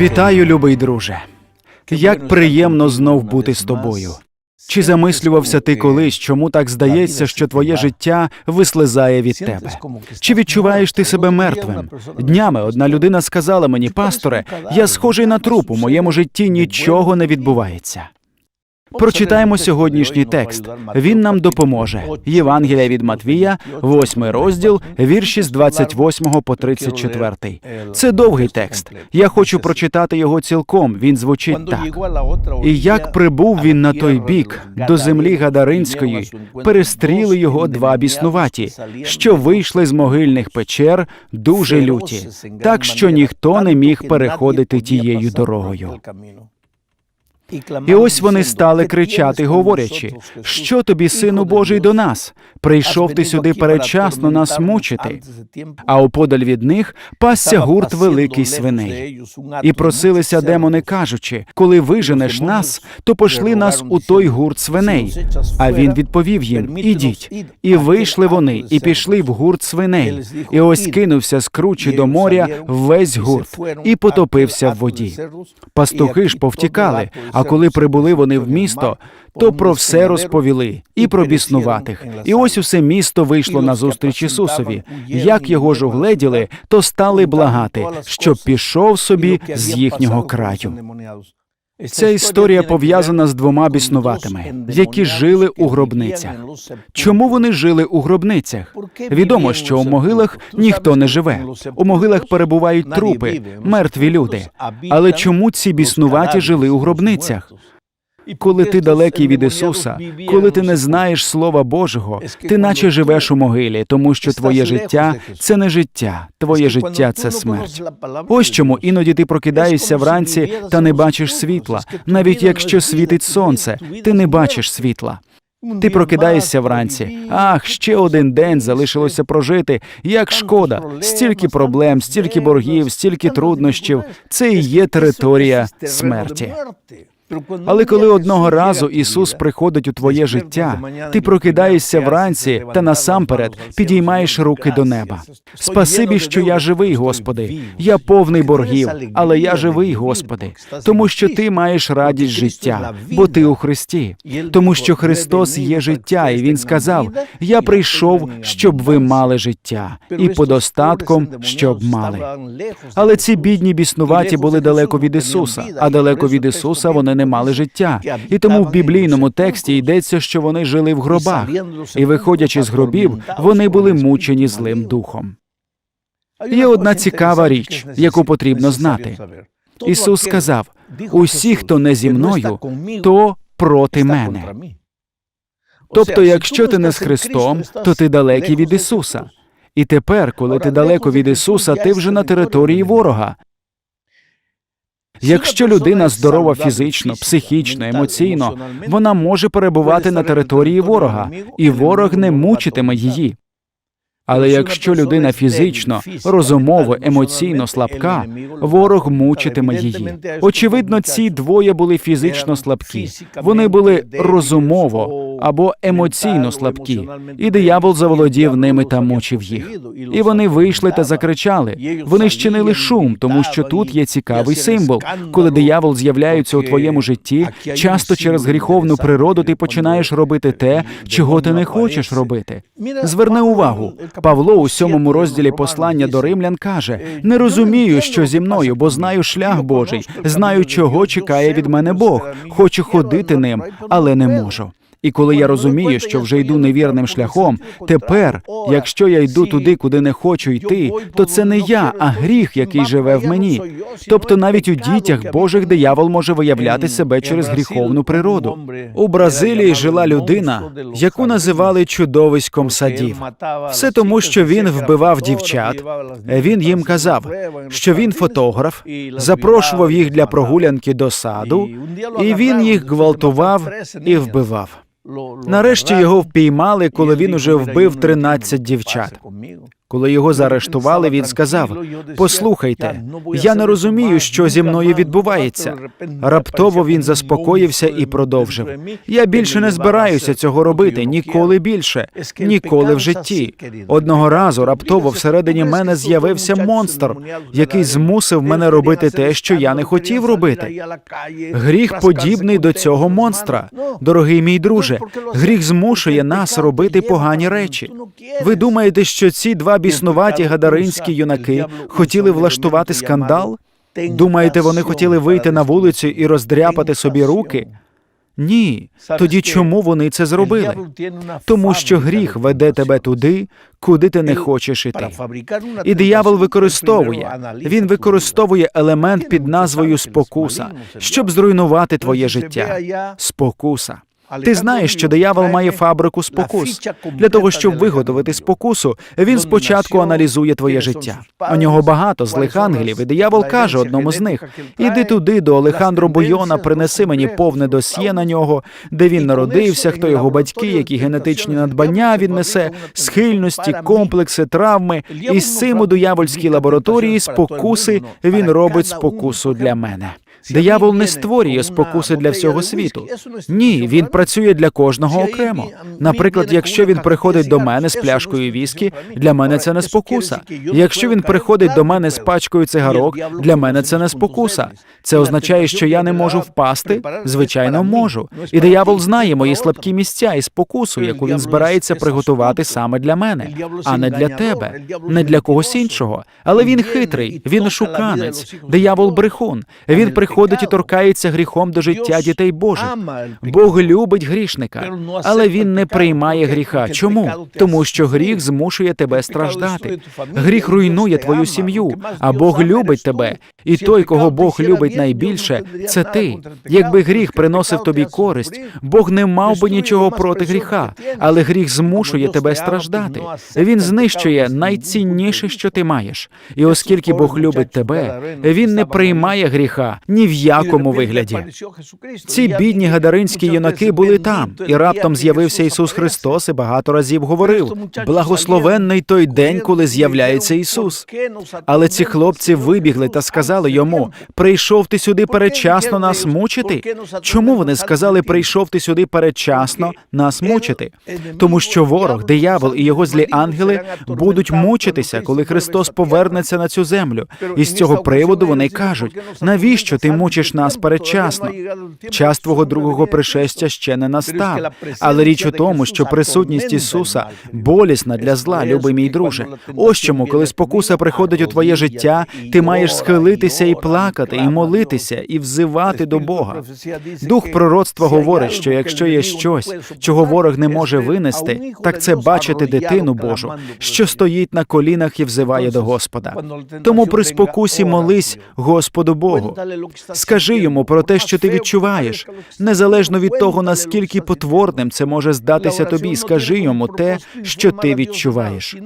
Вітаю, любий друже. Як приємно знов бути з тобою. Чи замислювався ти колись, чому так здається, що твоє життя вислизає від тебе? Чи відчуваєш ти себе мертвим? Днями одна людина сказала мені, пасторе, я схожий на труп, у моєму житті нічого не відбувається. Прочитаємо сьогоднішній текст. Він нам допоможе. Євангелія від Матвія, 8 розділ, вірші з 28 по 34. Це довгий текст. Я хочу прочитати його цілком. Він звучить так. І як прибув він на той бік до землі Гадаринської, перестріли його два біснуваті, що вийшли з могильних печер дуже люті, так що ніхто не міг переходити тією дорогою. І ось вони стали кричати, говорячи, що тобі, сину Божий, до нас? Прийшов ти сюди передчасно нас мучити. А оподаль від них пасся гурт великий свиней. І просилися демони, кажучи, коли виженеш нас, то пошли нас у той гурт свиней. А він відповів їм: Ідіть. І вийшли вони, і пішли в гурт свиней. І ось кинувся з кручі до моря весь гурт, і потопився в воді. Пастухи ж повтікали. А коли прибули вони в місто, то про все розповіли і про біснуватих. І ось усе місто вийшло на зустріч Ісусові. Як його ж угледіли, то стали благати, щоб пішов собі з їхнього краю. Ця історія пов'язана з двома біснуватими, які жили у гробницях. Чому вони жили у гробницях? Відомо, що у могилах ніхто не живе. У могилах перебувають трупи, мертві люди. Але чому ці біснуваті жили у гробницях? Коли ти далекий від Ісуса, коли ти не знаєш Слова Божого, ти наче живеш у могилі, тому що твоє життя це не життя, твоє життя це смерть. Ось чому іноді ти прокидаєшся вранці та не бачиш світла, навіть якщо світить сонце, ти не бачиш світла. Ти прокидаєшся вранці. Ах, ще один день залишилося прожити. Як шкода, стільки проблем, стільки боргів, стільки труднощів. Це і є територія смерті. Але коли одного разу Ісус приходить у твоє життя, ти прокидаєшся вранці та насамперед підіймаєш руки до неба. Спасибі, що я живий, Господи. Я повний боргів, але я живий, Господи, тому що ти маєш радість життя, бо ти у Христі, тому що Христос є життя, і Він сказав: Я прийшов, щоб ви мали життя, і подостатком, щоб мали. Але ці бідні біснуваті були далеко від Ісуса, а далеко від Ісуса вони не мали життя. І тому в біблійному тексті йдеться, що вони жили в гробах, і, виходячи з гробів, вони були мучені злим духом. Є одна цікава річ, яку потрібно знати. Ісус сказав: усі, хто не зі мною, то проти мене. Тобто, якщо ти не з Христом, то ти далекий від Ісуса. І тепер, коли ти далеко від Ісуса, ти вже на території ворога. Якщо людина здорова фізично, психічно, емоційно, вона може перебувати на території ворога, і ворог не мучитиме її. Але якщо людина фізично, розумово, емоційно слабка, ворог мучитиме її. Очевидно, ці двоє були фізично слабкі. Вони були розумово або емоційно слабкі, і диявол заволодів ними та мучив їх. І вони вийшли та закричали. Вони щинили шум, тому що тут є цікавий символ. Коли диявол з'являється у твоєму житті, часто через гріховну природу ти починаєш робити те, чого ти не хочеш робити. Зверни увагу. Павло у сьомому розділі послання до римлян каже: не розумію, що зі мною, бо знаю шлях Божий, знаю, чого чекає від мене Бог. Хочу ходити ним, але не можу. І коли я розумію, що вже йду невірним шляхом, тепер, якщо я йду туди, куди не хочу йти, то це не я, а гріх, який живе в мені. Тобто навіть у дітях Божих диявол може виявляти себе через гріховну природу. У Бразилії жила людина, яку називали чудовиськом садів. Все тому, що він вбивав дівчат. Він їм казав, що він фотограф, запрошував їх для прогулянки до саду, і він їх гвалтував і вбивав. Нарешті його впіймали, коли він уже вбив 13 дівчат. Коли його заарештували, він сказав: Послухайте, я не розумію, що зі мною відбувається. Раптово він заспокоївся і продовжив. Я більше не збираюся цього робити ніколи більше, ніколи в житті. Одного разу раптово всередині мене з'явився монстр, який змусив мене робити те, що я не хотів робити. Гріх подібний до цього монстра. Дорогий мій друже, гріх змушує нас робити погані речі. Ви думаєте, що ці два біснуваті гадаринські юнаки хотіли влаштувати скандал? Думаєте, вони хотіли вийти на вулицю і роздряпати собі руки? Ні. Тоді чому вони це зробили? Тому що гріх веде тебе туди, куди ти не хочеш іти. І диявол використовує. Він використовує елемент під назвою спокуса, щоб зруйнувати твоє життя. Спокуса. Ти знаєш, що диявол має фабрику спокус. Для того, щоб виготовити спокусу, він спочатку аналізує твоє життя. У нього багато злих ангелів, і диявол каже одному з них: Іди туди до Олехандро Бойона, принеси мені повне досьє на нього, де він народився, хто його батьки, які генетичні надбання він несе, схильності, комплекси, травми. І з цим у диявольській лабораторії спокуси він робить спокусу для мене. Диявол не створює спокуси для всього світу. Ні, він працює для кожного окремо. Наприклад, якщо він приходить до мене з пляшкою віскі, для мене це не спокуса. Якщо він приходить до мене з пачкою цигарок, для мене це не спокуса. Це означає, що я не можу впасти. Звичайно, можу. І диявол знає мої слабкі місця і спокусу, яку він збирається приготувати саме для мене, а не для тебе, не для когось іншого. Але він хитрий, він шуканець, диявол брехун. Він приходить і торкається гріхом до життя дітей Божих. Бог любить грішника, але він не приймає гріха. Чому? Тому що гріх змушує тебе страждати. Гріх руйнує твою сім'ю, а Бог любить тебе. І той, кого Бог любить найбільше, це ти. Якби гріх приносив тобі користь, Бог не мав би нічого проти гріха, але гріх змушує тебе страждати. Він знищує найцінніше, що ти маєш. І оскільки Бог любить тебе, він не приймає гріха ні в якому вигляді. Ці бідні гадаринські юнаки були там, і раптом з'явився Ісус Христос і багато разів говорив: благословенний той день, коли з'являється Ісус. Але ці хлопці вибігли та сказали йому: прийшов ти сюди передчасно нас мучити. Чому вони сказали, прийшов ти сюди передчасно нас мучити? Тому що ворог, диявол і його злі ангели будуть мучитися, коли Христос повернеться на цю землю. І з цього приводу вони кажуть: навіщо ти мучиш нас передчасно? Час твого другого пришестя ще не настав. Але річ у тому, що присутність Ісуса болісна для зла, любий мій друже. Ось чому, коли спокуса приходить у твоє життя, ти маєш схилитися і плакати, і молитися, і взивати до Бога. Дух пророцтва говорить, що якщо є щось, чого ворог не може винести, так це бачити дитину Божу, що стоїть на колінах і взиває до Господа. Тому при спокусі молись Господу Богу. Скажи йому про те, що ти відчуваєш, незалежно від того, наскільки потворним це може здатися тобі. Скажи йому те, що ти відчуваєш.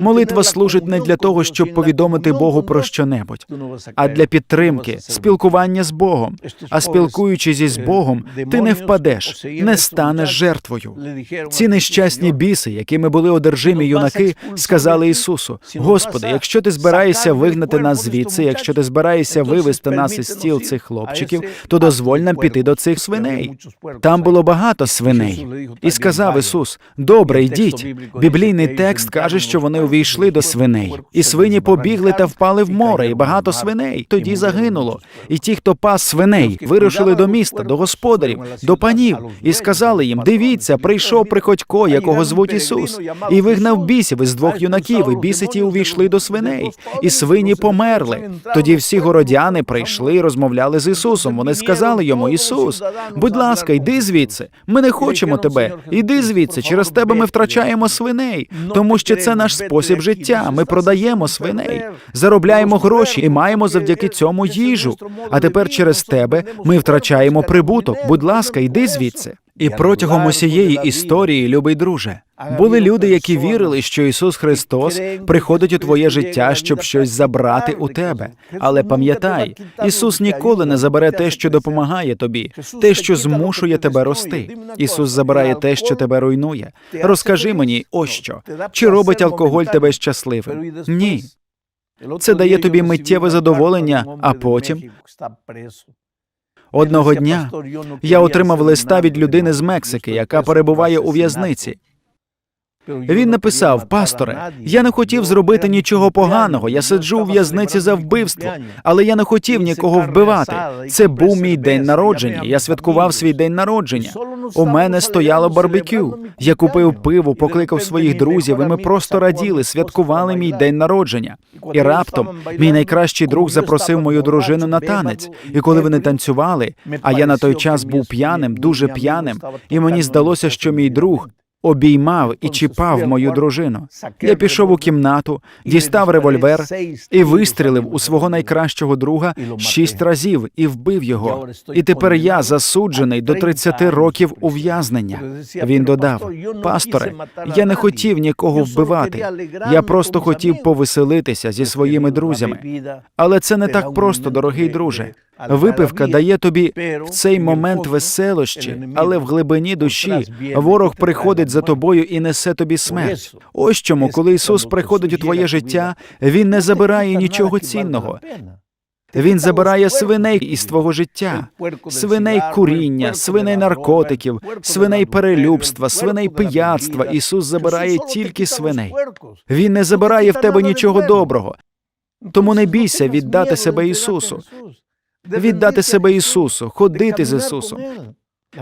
Молитва служить не для того, щоб повідомити Богу про щонебудь, а для підтримки, спілкування з Богом. А спілкуючись із Богом, ти не впадеш, не станеш жертвою. Ці нещасні біси, якими були одержимі юнаки, сказали Ісусу: Господи, якщо ти збираєшся вигнати нас звідси, якщо ти збираєшся вивести нас із стіл цих хлопчиків, то дозволь нам піти до цих свиней. Там було багато свиней. І сказав Ісус: Добре, йдіть. Біблійний текст каже, що вони увійшли до свиней, і свині побігли та впали в море, і багато свиней тоді загинуло. І ті, хто пас свиней, вирушили до міста, до господарів, до панів, і сказали їм: Дивіться, прийшов приходько, якого звуть Ісус, і вигнав бісів із двох юнаків, і біси ті увійшли до свиней, і свині померли. Тоді всі городяни прийшли і розмовляли з Ісусом. Вони сказали йому: Ісус, будь ласка, йди звідси. Ми не хочемо тебе. Іди звідси. Через тебе ми втрачаємо свиней, тому що це наш спосіб життя. Ми продаємо свиней, заробляємо гроші і маємо завдяки цьому їжу. А тепер через тебе ми втрачаємо прибуток. Будь ласка, йди звідси. І протягом усієї історії, любий друже, були люди, які вірили, що Ісус Христос приходить у твоє життя, щоб щось забрати у тебе. Але пам'ятай, Ісус ніколи не забере те, що допомагає тобі, те, що змушує тебе рости. Ісус забирає те, що тебе руйнує. Розкажи мені, ось що чи робить алкоголь тебе щасливим? Ні. Це дає тобі миттєве задоволення, а потім Одного дня я отримав листа від людини з Мексики, яка перебуває у в'язниці. Він написав: Пасторе, я не хотів зробити нічого поганого. Я сиджу у в'язниці за вбивство, але я не хотів нікого вбивати. Це був мій день народження. Я святкував свій день народження. У мене стояло барбекю. Я купив пиво, покликав своїх друзів, і ми просто раділи, святкували мій день народження. І раптом мій найкращий друг запросив мою дружину на танець. І коли вони танцювали, а я на той час був п'яним, дуже п'яним, і мені здалося, що мій друг обіймав і чіпав мою дружину. Я пішов у кімнату, дістав револьвер і вистрілив у свого найкращого друга шість разів і вбив його. І тепер я засуджений до 30 років ув'язнення. Він додав: Пасторе, я не хотів нікого вбивати. Я просто хотів повеселитися зі своїми друзями. Але це не так просто, дорогий друже. Випивка дає тобі в цей момент веселощі, але в глибині душі ворог приходить за тобою і несе тобі смерть. Ось чому, коли Ісус приходить у твоє життя, Він не забирає нічого цінного. Він забирає свиней із твого життя, свиней куріння, свиней наркотиків, свиней перелюбства, свиней пияцтва. Ісус забирає тільки свиней. Він не забирає в тебе нічого доброго. Тому не бійся віддати себе Ісусу, віддати себе Ісусу, ходити з Ісусом.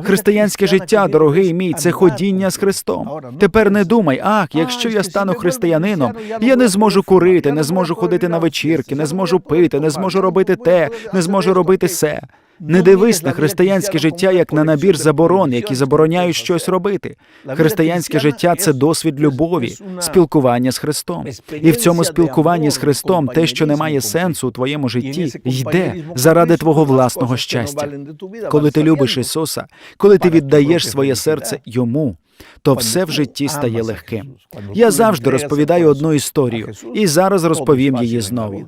Християнське життя, дорогий мій, це ходіння з Христом. Тепер не думай, ах, якщо я стану християнином, я не зможу курити, не зможу ходити на вечірки, не зможу пити, не зможу робити те, не зможу робити се. Не дивись на християнське життя як на набір заборон, які забороняють щось робити. Християнське життя це досвід любові, спілкування з Христом. І в цьому спілкуванні з Христом те, що не має сенсу у твоєму житті, йде заради твого власного щастя. Коли ти любиш Ісуса, коли ти віддаєш своє серце йому, то все в житті стає легким. Я завжди розповідаю одну історію, і зараз розповім її знову.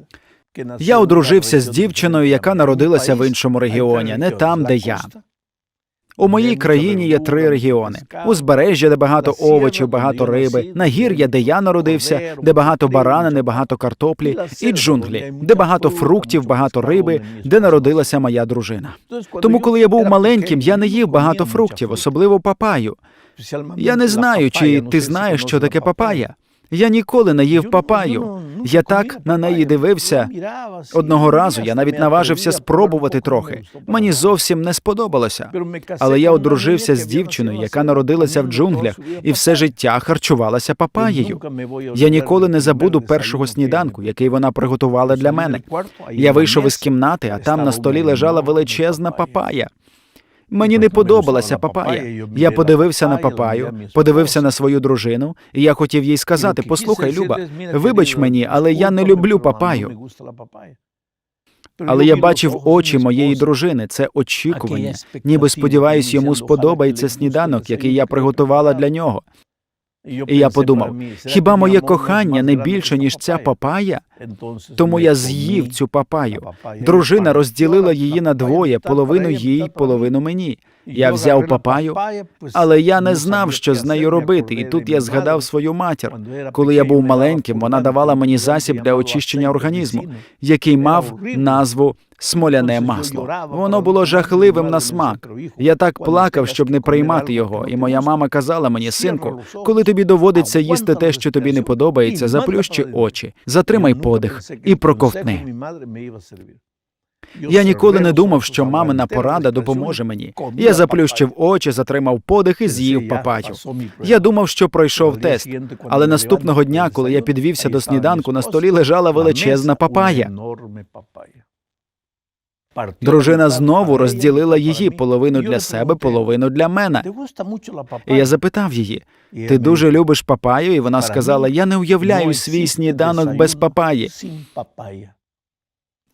Я одружився з дівчиною, яка народилася в іншому регіоні, не там, де я. У моїй країні є три регіони: узбережжя, де багато овочів, багато риби, нагір'я, де я народився, де багато баранини, багато картоплі, і джунглі, де багато фруктів, багато риби, де народилася моя дружина. Тому, коли я був маленьким, я не їв багато фруктів, особливо папаю. Я не знаю, чи ти знаєш, що таке папая. Я ніколи не їв папаю. Я так на неї дивився. Одного разу я навіть наважився спробувати трохи. Мені зовсім не сподобалося. Але я одружився з дівчиною, яка народилася в джунглях, і все життя харчувалася папаєю. Я ніколи не забуду першого сніданку, який вона приготувала для мене. Я вийшов із кімнати, а там на столі лежала величезна папая. Мені не подобалася папая. Я подивився на папаю, подивився на свою дружину, і я хотів їй сказати: Послухай, Люба, вибач мені, але я не люблю папаю. Але я бачив очі моєї дружини. Це очікування. Ніби сподіваюсь, йому сподобається сніданок, який я приготувала для нього. І я подумав: хіба моє кохання не більше ніж ця папая? Тому я з'їв цю папаю. Дружина розділила її на двоє: половину їй, половину мені. Я взяв папаю, але я не знав, що з нею робити. І тут я згадав свою матір. Коли я був маленьким, вона давала мені засіб для очищення організму, який мав назву смоляне масло. Воно було жахливим на смак. Я так плакав, щоб не приймати його. І моя мама казала мені, синку, коли тобі доводиться їсти те, що тобі не подобається, заплющи очі, затримай подих і проковтни. Я ніколи не думав, що мамина порада допоможе мені. Я заплющив очі, затримав подих і з'їв папатю. Я думав, що пройшов тест, але наступного дня, коли я підвівся до сніданку, на столі лежала величезна папая. Дружина знову розділила її половину для себе, половину для мене. І я запитав її: ти дуже любиш папаю? І вона сказала: Я не уявляю свій сніданок без папаї.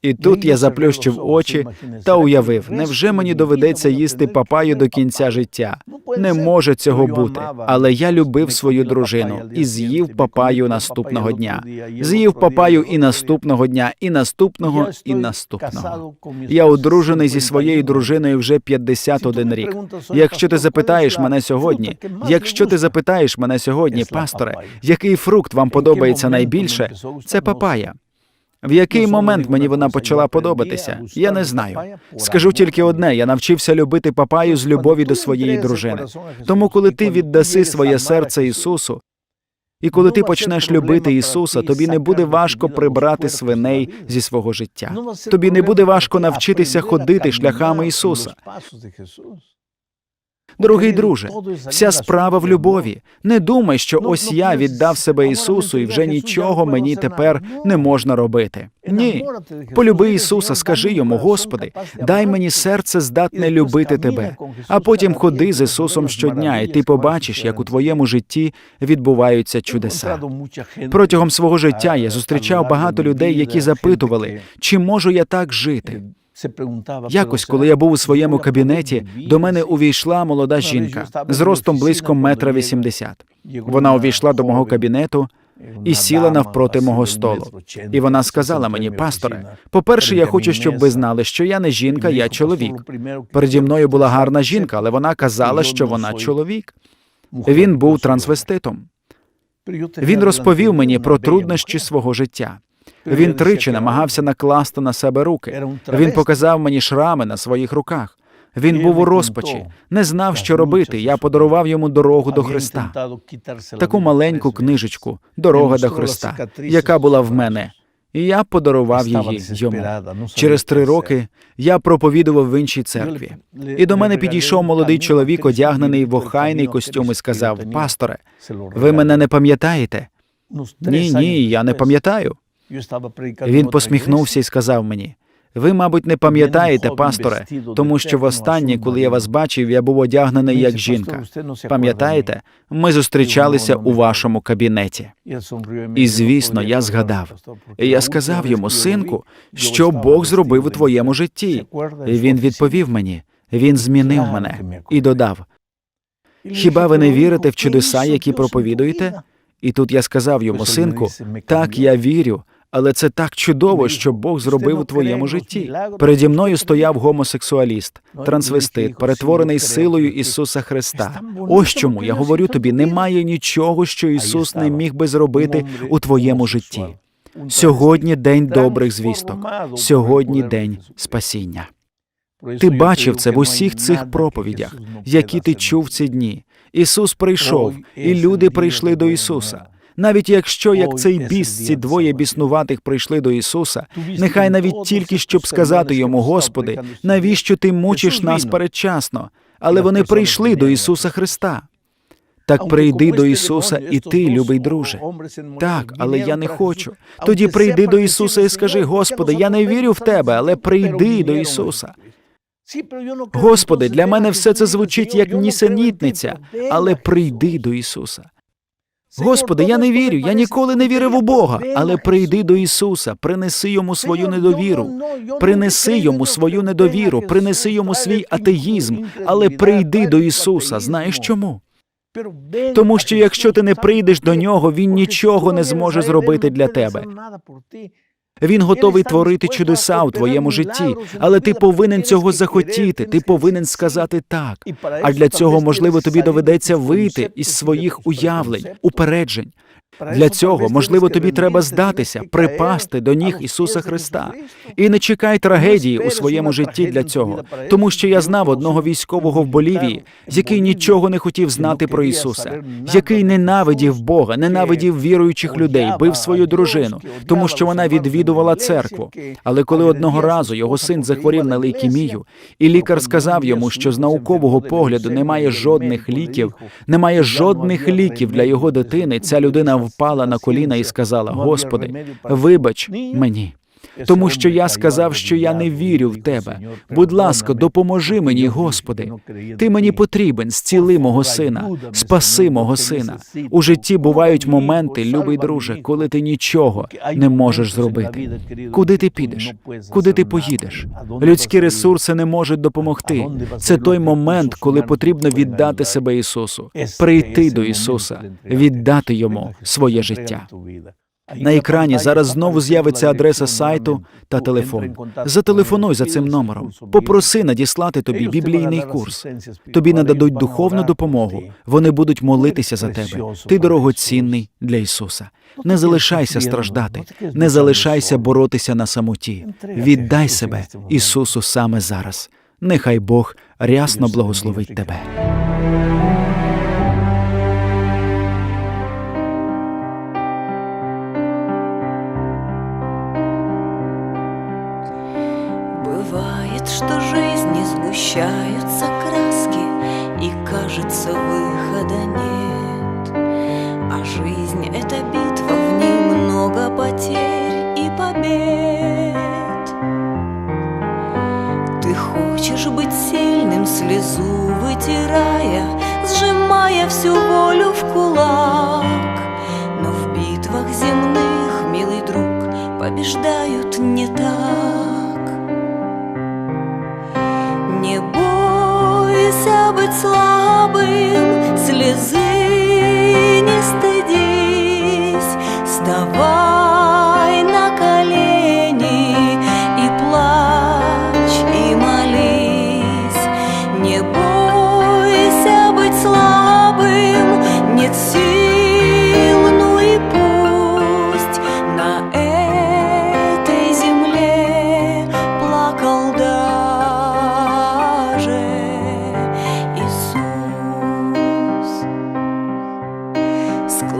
І тут я заплющив очі та уявив, невже мені доведеться їсти папаю до кінця життя? Не може цього бути. Але я любив свою дружину і з'їв папаю наступного дня. З'їв папаю і наступного дня, і наступного, і наступного. Я одружений зі своєю дружиною вже 51 рік. Якщо ти запитаєш мене сьогодні, якщо ти запитаєш мене сьогодні, пасторе, який фрукт вам подобається найбільше, це папая. В який момент мені вона почала подобатися? Я не знаю. Скажу тільки одне: я навчився любити папаю з любові до своєї дружини. Тому, коли ти віддаси своє серце Ісусу, і коли ти почнеш любити Ісуса, тобі не буде важко прибрати свиней зі свого життя. Тобі не буде важко навчитися ходити шляхами Ісуса. Дорогий друже, вся справа в любові. Не думай, що ось я віддав себе Ісусу, і вже нічого мені тепер не можна робити. Ні. Полюби Ісуса, скажи йому, Господи, дай мені серце здатне любити тебе. А потім ходи з Ісусом щодня, і ти побачиш, як у твоєму житті відбуваються чудеса. Протягом свого життя я зустрічав багато людей, які запитували, чи можу я так жити. Якось, коли я був у своєму кабінеті, до мене увійшла молода жінка з ростом близько метра вісімдесят. Вона увійшла до мого кабінету і сіла навпроти мого столу. І вона сказала мені, пасторе, по-перше, я хочу, щоб ви знали, що я не жінка, я чоловік. Переді мною була гарна жінка, але вона казала, що вона чоловік. Він був трансвеститом. Він розповів мені про труднощі свого життя. Він тричі намагався накласти на себе руки. Він показав мені шрами на своїх руках. Він був у розпачі, не знав, що робити. Я подарував йому дорогу до Христа. Таку маленьку книжечку Дорога до Христа, яка була в мене. І я подарував її йому. Через три роки я проповідував в іншій церкві. І до мене підійшов молодий чоловік, одягнений в охайний костюм, і сказав: Пасторе, ви мене не пам'ятаєте? Ні, ні, я не пам'ятаю. Він посміхнувся і сказав мені: ви, мабуть, не пам'ятаєте, пасторе, тому що востаннє, коли я вас бачив, я був одягнений як жінка. Пам'ятаєте, ми зустрічалися у вашому кабінеті. І, звісно, я згадав. Я сказав йому, синку, що Бог зробив у твоєму житті. І він відповів мені, він змінив мене і додав: Хіба ви не вірите в чудеса, які проповідуєте? І тут я сказав йому, синку, так я вірю, але це так чудово, що Бог зробив у твоєму житті. Переді мною стояв гомосексуаліст, трансвестит, перетворений силою Ісуса Христа. Ось чому я говорю тобі: немає нічого, що Ісус не міг би зробити у твоєму житті. Сьогодні день добрих звісток, сьогодні день спасіння. Ти бачив це в усіх цих проповідях, які ти чув ці дні. Ісус прийшов, і люди прийшли до Ісуса. Навіть якщо як цей біс, ці двоє біснуватих прийшли до Ісуса, нехай навіть тільки щоб сказати йому, Господи, навіщо ти мучиш нас передчасно? Але вони прийшли до Ісуса Христа. Так прийди до Ісуса і ти, любий друже. Так, але я не хочу. Тоді прийди до Ісуса і скажи, Господи, я не вірю в Тебе, але прийди до Ісуса. Господи, для мене все це звучить як нісенітниця, але прийди до Ісуса. Господи, я не вірю, я ніколи не вірив у Бога, але прийди до Ісуса, принеси йому свою недовіру, принеси йому свою недовіру, принеси йому свій атеїзм, але прийди до Ісуса. Знаєш чому? Тому що якщо ти не прийдеш до нього, він нічого не зможе зробити для тебе. Він готовий творити чудеса у твоєму житті, але ти повинен цього захотіти. Ти повинен сказати так. А для цього, можливо, тобі доведеться вийти із своїх уявлень, упереджень. Для цього, можливо, тобі треба здатися, припасти до ніг Ісуса Христа. І не чекай трагедії у своєму житті для цього, тому що я знав одного військового в Болівії, який нічого не хотів знати про Ісуса, який ненавидів Бога, ненавидів віруючих людей, бив свою дружину, тому що вона відвідувала церкву. Але коли одного разу його син захворів на лейкемію, і лікар сказав йому, що з наукового погляду немає жодних ліків, немає жодних ліків для його дитини, ця людина впала на коліна і сказала: Господи, вибач мені. Тому що я сказав, що я не вірю в тебе. Будь ласка, допоможи мені, Господи. Ти мені потрібен, зціли мого сина, спаси мого сина. У житті бувають моменти, любий друже, коли ти нічого не можеш зробити. Куди ти підеш? Куди ти поїдеш? Людські ресурси не можуть допомогти. Це той момент, коли потрібно віддати себе Ісусу, прийти до Ісуса, віддати йому своє життя. На екрані зараз знову з'явиться адреса сайту та телефон. Зателефонуй за цим номером. Попроси надіслати тобі біблійний курс. Тобі нададуть духовну допомогу. Вони будуть молитися за тебе. Ти дорогоцінний для Ісуса. Не залишайся страждати, не залишайся боротися на самоті. Віддай себе Ісусу саме зараз. Нехай Бог рясно благословить тебе. Сгущаются краски И кажется, выхода нет. А жизнь — это битва, в ней много потерь и побед. Ты хочешь быть сильным, слезу вытирая Сжимая всю волю в кулак. Но в битвах земных, милый друг, побеждают не так слабым, слезы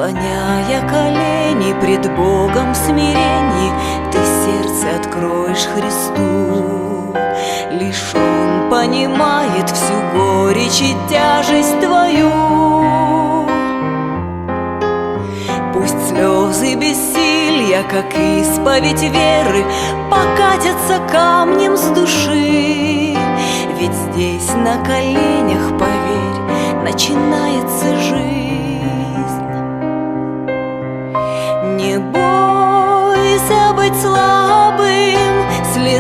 Склоняя колени пред Богом в смирении, Ты сердце откроешь Христу. Лишь Он понимает всю горечь и тяжесть твою. Пусть слезы бессилья, как исповедь веры, Покатятся камнем с души. Ведь здесь на коленях, поверь, начинается жизнь.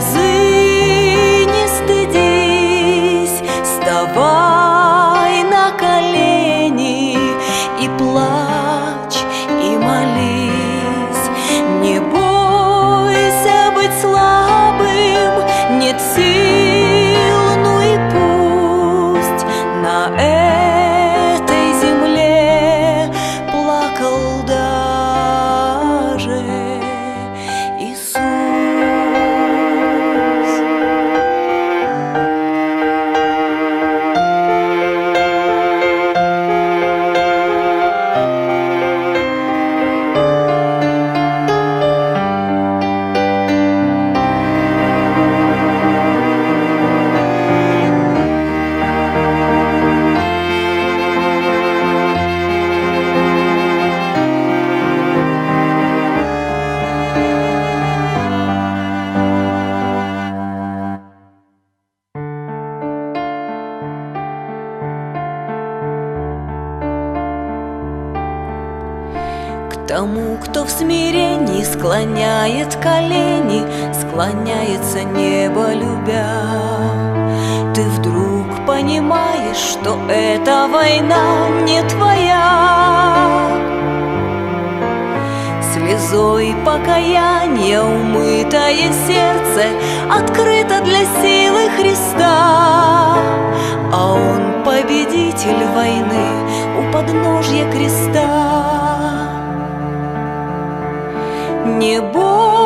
Слезы склоняет колени, Склоняется небо любя. Ты вдруг понимаешь, что эта война не твоя. Слезой покаяния умытое сердце Открыто для силы Христа А Он победитель войны у подножья креста Небо.